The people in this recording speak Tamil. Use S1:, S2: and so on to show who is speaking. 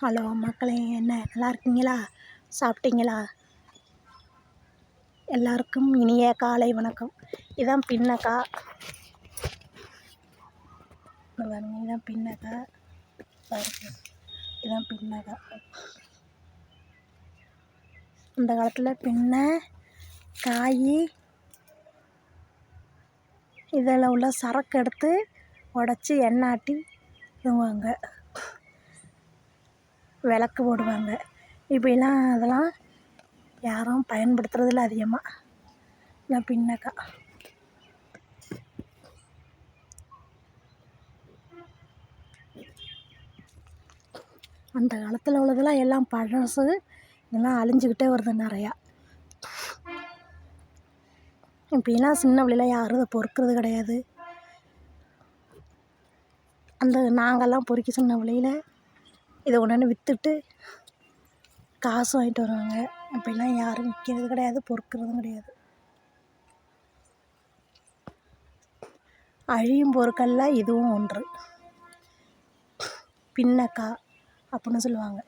S1: ஹலோ மக்களே என்ன? நல்லா இருக்கீங்களா? சாப்பிட்டீங்களா? எல்லாருக்கும் இனிய காலை வணக்கம். இதான் பின்னக்கா. பாருங்க இதான் பின்னக்கா. பாருங்க இதான் பின்னக்கா. அந்த காலத்தில் பின்ன காய் இதில் உள்ள சரக்கு எடுத்து உடச்சி எண்ணெய் ஆட்டி விடுவாங்க. விளக்கு போடுவாங்க. இப்போலாம் அதெல்லாம் யாரும் பயன்படுத்துறதில்ல அதிகமாக நான் பின்னக்கா. அந்த காலத்தில் உள்ளதெல்லாம் எல்லாம் பழசு. இதெல்லாம் அழிஞ்சிக்கிட்டே வருது நிறையா. இப்படிலாம் சின்ன பிள்ளைல யாரும் அதை பொறுக்கிறது கிடையாது. அந்த நாங்கள்லாம் பொறுக்கி சின்ன வழியில் இதை கொண்டாந்து விற்றுட்டு காசு வாங்கிட்டு வருவாங்க. அப்படிலாம் யாரும் விற்கிறது கிடையாது பொறுக்கிறதும் கிடையாது. அழியும் பொருட்களில் இதுவும் ஒன்று. பின்னக்கா அப்படின்னு சொல்லுவாங்க.